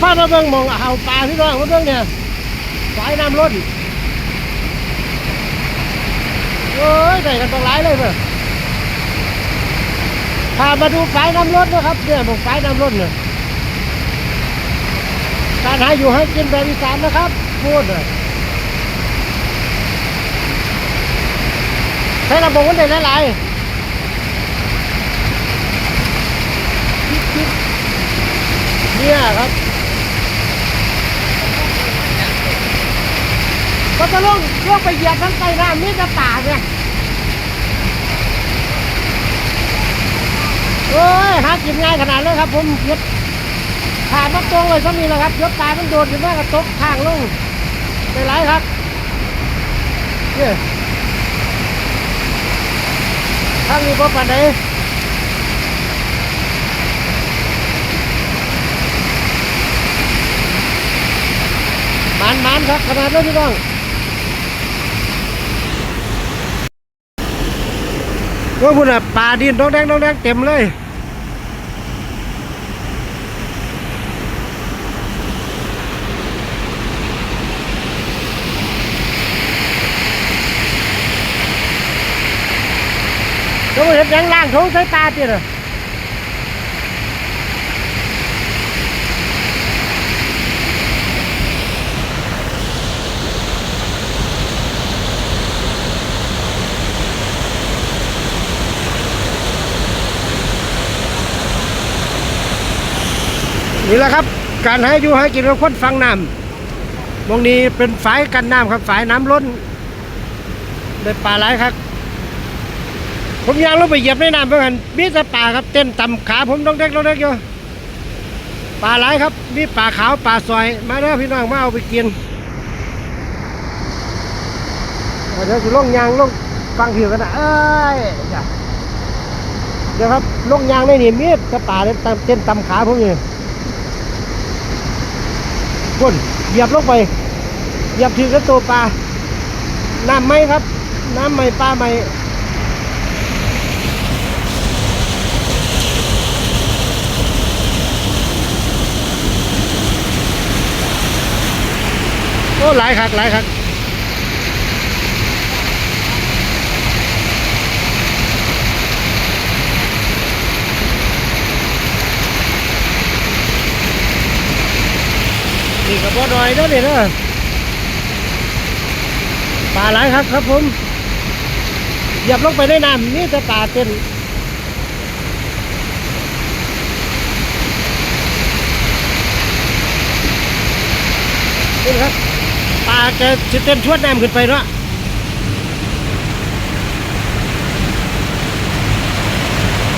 พามาเบิ่งมองเอาปลาพี่น้องมาเบิ่งเนี่ยสายน้ำล้นโอ้ยได้กันต้องหลายเลยเพื่อพามาดูสายน้ำล้นนะครับเนี่ยมองสายน้ำล้นเนี่ยการหาอยู่ให้กินแบบอีสานนะครับพูดเลยใช้ระบบมันได้หลายเนี่ยครับ ก็จะลงลงไปเหยียบทั้งไก่น้ำนี่จะป่าเนี่ยโอ้ยหากินง่ายขนาดเลยครับ ผมเย็ดผ่านมาตรงเลยก็มีแล้วครับยศตายมันโดดอยู่แม่กระตกทางลงไปไรครับเนี่ยทางนี้พบปันไหนมันมันครับขนาดนั้นพี่น้อง ว่าพุ่นอะปลาดินน้องแดงน้องแดงเต็มเลยเขาเห็นยังล่างเขาใช้ตาติเหร นี่แหละครับ การให้อยู่ให้กินกับคนฟังน้ำมองนี้เป็นฝายกันน้ำครับฝายน้ำล้นได้ปลาหลายครับ ผมยางลงไปเหยียบในน้ำเพื่อนมีแต่ปลาครับเต้นต่ำขาผมต้องเด็กต้องเด็กอยู่ปลาหลายครับมีปลาขาวปลาซอย มาเด้อพี่น้องมาเอาไปกินเดี๋ยวสิลงยางลงฟังผิวกันนะเอ้ยเดี๋ยวครับลงยางในนี่มีแต่ปลาเต้นต่ำเต้นตำขาผมนี่ คนเหยียบลงไปเหยียบถือกระตัวปลาน้ำไหมครับ น้ำไหมปลาไหมโอ้หลายคักหลายคัก นี่ก็บ่อยเด้อนี่เด้อปลาหลายคักครับผมหยียบลงไปในน้ำนี่จะปลาเต้นนี่ครับปลาจะจะเต้นชวดน้ำขึ้นไปเนาะ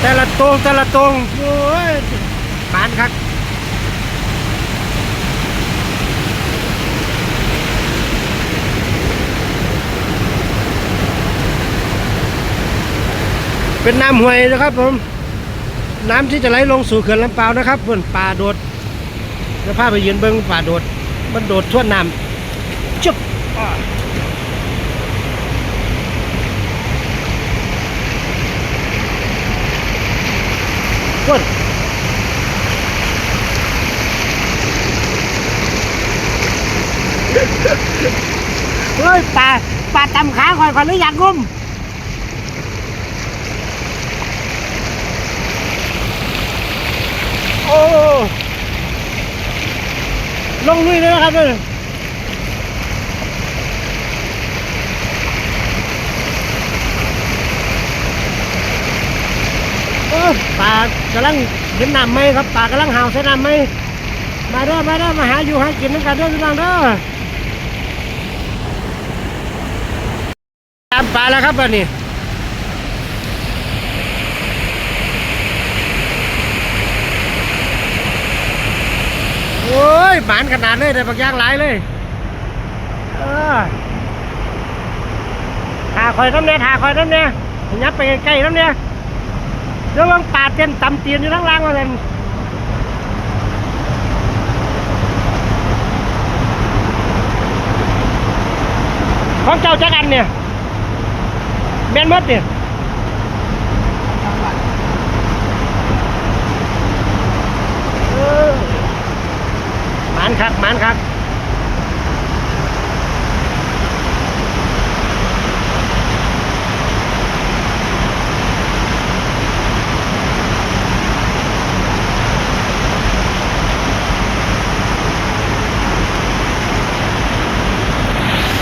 แต่ละตรงแต่ละตรงโอ้ยปานคัก เป็นน้ำห้วยนะครับผม น้ำที่จะไหลลงสู่เขื่อนลำเปานะครับเพื่อนป่าโดดจะพาไปยืนเบิ้งป่าโดด มันโดดท่วน้ำจุ๊บก้นเฮ้ยปลาปลาตำขาคอยคอยหรืออยากงุมโอ้ ลงลุยเลยนะครับเลยปลากำลังเห็นน้ำไหมครับปลากำลังหาวใส่น้ำไหมมาเด้อมาเด้อมาหาอยู่หากินด้วยกันเด้อพี่น้องเด้อตามปลาแล้วครับบัดนี้ โอ้ยหมานขนาดเลยได้บักย่างหลายเลยเออถาคอยน้ำเนี่ยถาคอยน้ำเนี่ยยับไปใกล้ๆน้ำเนี่ยเดี๋ยววังปาดเต้นตำเตียนอยู่ทั้งล่างมาเลยของเจ้าจักอันเนี่ยแมนมดเนี่ยเออ มันคักมันคัก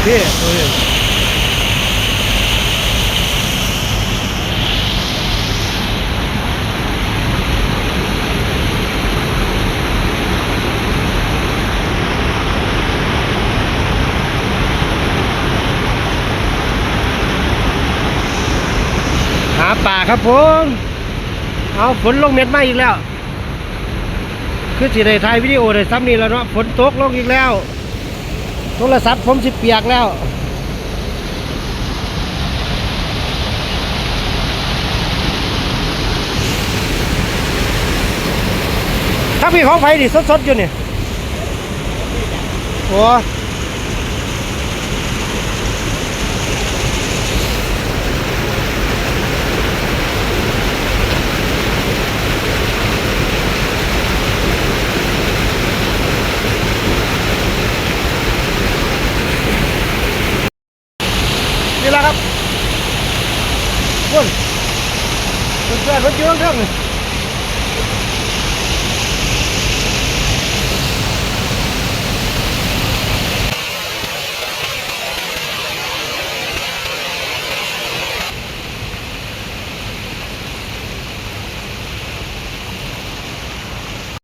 พี่ดู ครับผม เอาฝนลงเม็ดมาอีกแล้ว คือสิได้ถ่ายวิดีโอได้ซ้ำนี้แล้วเนาะฝนตกลงอีกแล้วโทรศัพท์ผมสิเปียกแล้วถ้าพี่ของไฟดิสดๆอยู่นี่โอ้ นี่แหละครับคุณเพื่อนๆมันอยู่ข้างๆนี่